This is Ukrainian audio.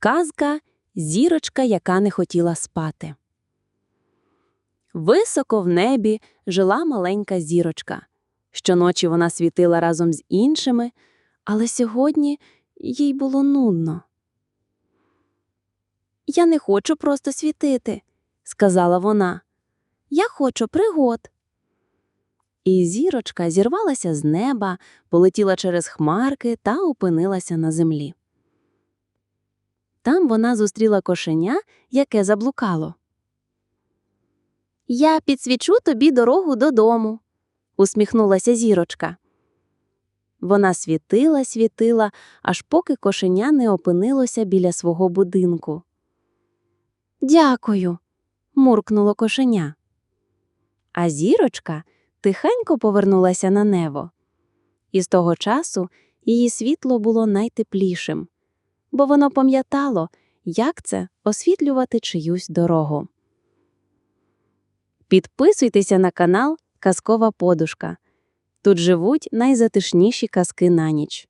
Казка Зірочка, яка не хотіла спати. Високо в небі жила маленька зірочка. Щоночі вона світила разом з іншими, але сьогодні їй було нудно. Я не хочу просто світити, сказала вона. Я хочу пригод. І зірочка зірвалася з неба, полетіла через хмарки та опинилася на землі. Там вона зустріла кошеня, яке заблукало. Я підсвічу тобі дорогу додому, усміхнулася зірочка. Вона світила, світила, аж поки кошеня не опинилося біля свого будинку. Дякую, муркнуло кошеня. А зірочка тихенько повернулася на небо. І з того часу її світло було найтеплішим, бо воно пам'ятало, як це освітлювати чиюсь дорогу. Підписуйтеся на канал Казкова Подушка. Тут живуть найзатишніші казки на ніч.